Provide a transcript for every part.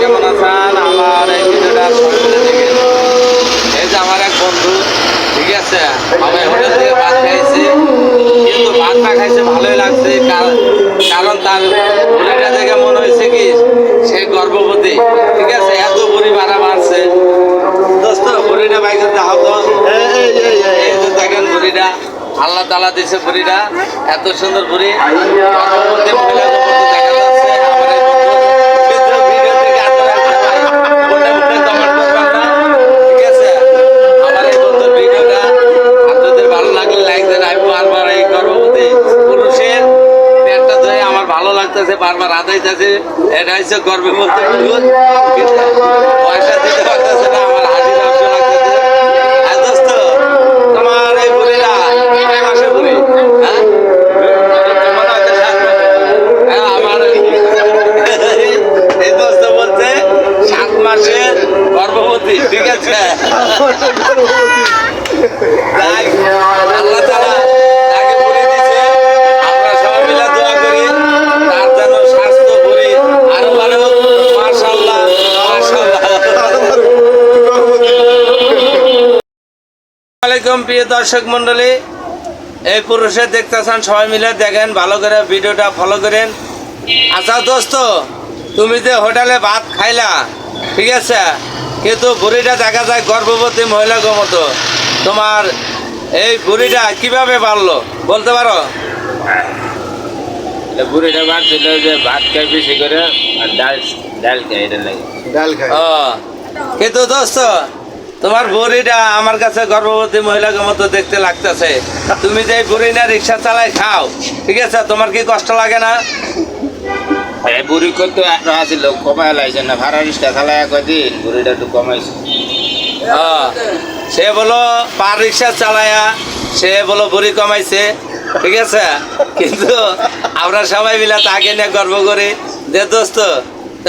কেমন আছেন? আমার এক আছে? আমি হোটেল থেকে ভাত খাইছি। কিন্তু ভাত না খাইছে ভালোই লাগছে, কার- কারণ তার বুড়িটা দেখে মনে হয়েছে কি, সে গর্ভবতী, ঠিক আছে? এত বুড়ি ভাড়া মারছে দোস্ত বুড়িটা বাইকে যে দেখেন বুড়িটা আল্লাহ তালা দিছে বুড়িটা এত সুন্দর বুড়ি গর্ভবতী মতো দেখা আমার ভালো লাগতেছে বারবার আদাইতেছে। এটা হচ্ছে পুরুষ কিন্তু পয়সা দিতে পারতেছে না আমার হাসি নষ্ট লাগতেছে। আর দোস্ত তোমার এই বুড়িরা কয় মাসে বুড়ি হ্যাঁ? হ্যাঁ, আমার এই দোস্ত বলছে সাত মাসের গর্ভবতী ঠিক আছে? আল্লাহ তাআলা আলাইকুম প্রিয় দর্শক মন্ডলী এই পুরুষের দেখতেছেন সবাই মিলে দেখেন ভালো করে ভিডিওটা ফলো করেন। আচ্ছা দোস্ত তুমি যে হোটেলে ভাত খাইলা ঠিক আছে? কিন্তু বুড়িটা দেখা যায় গর্ভবতী মহিলা মতো। তোমার এই বুড়িটা কীভাবে বাড়লো বলতে পারো? বুড়িটা ভাত ছিল যে ভাত খাই বেশি করে আর ডাল ডাল খাই এটা লাগে। ডাল খাই ও কিন্তু দোস্ত তোমার বুড়িটা আমার কাছে গর্ভবতী মহিলাকে মতো দেখতে লাগতেছে। তুমি যে বুড়ি না রিক্সা চালাই খাও ঠিক আছে? তোমার কি কষ্ট লাগে না? এই বুড়ি কমাই লাইছে না ভাড়া রিক্সা কদিন বুড়িটা একটু কমাইছে। সে বলো পার রিক্সা চালায়া সে বলো বুড়ি কমাইছে ঠিক আছে? কিন্তু আমরা সবাই মিলে তাকে নিয়ে গর্ব করি। যে দোস্ত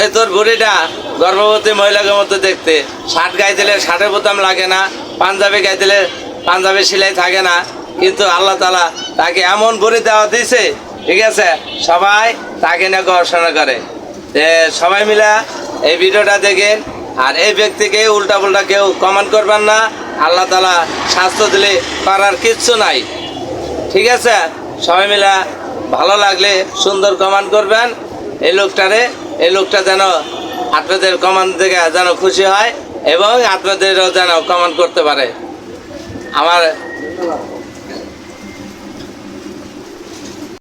এই তোর বুড়িটা গর্ভবতী মহিলাকে মতো দেখতে। শার্ট গায়ে দিলে শার্টের বোতাম লাগে না, পাঞ্জাবি গায়ে দিলে পাঞ্জাবি সেলাই থাকে না। কিন্তু আল্লাহ তালা তাকে এমন বুড়ি দেওয়া দিয়েছে, ঠিক আছে? সবাই তাকে নিয়ে গবেষণা করে। সবাই মিলে এই ভিডিওটা দেখেন, আর এই ব্যক্তিকে উল্টা পুল্টা কেউ কমেন্ট করবেন না। আল্লাহ তালা স্বাস্থ্য দিলে করার কিচ্ছু নাই। ঠিক আছে? সবাই মিলে ভালো লাগলে সুন্দর কমেন্ট করবেন। এই লোকটারে এই লোকটা যেন আপনাদের কমান্ড থেকে যেন খুশি হয় এবং আপনাদেরও যেন কমান্ড করতে পারে। আমার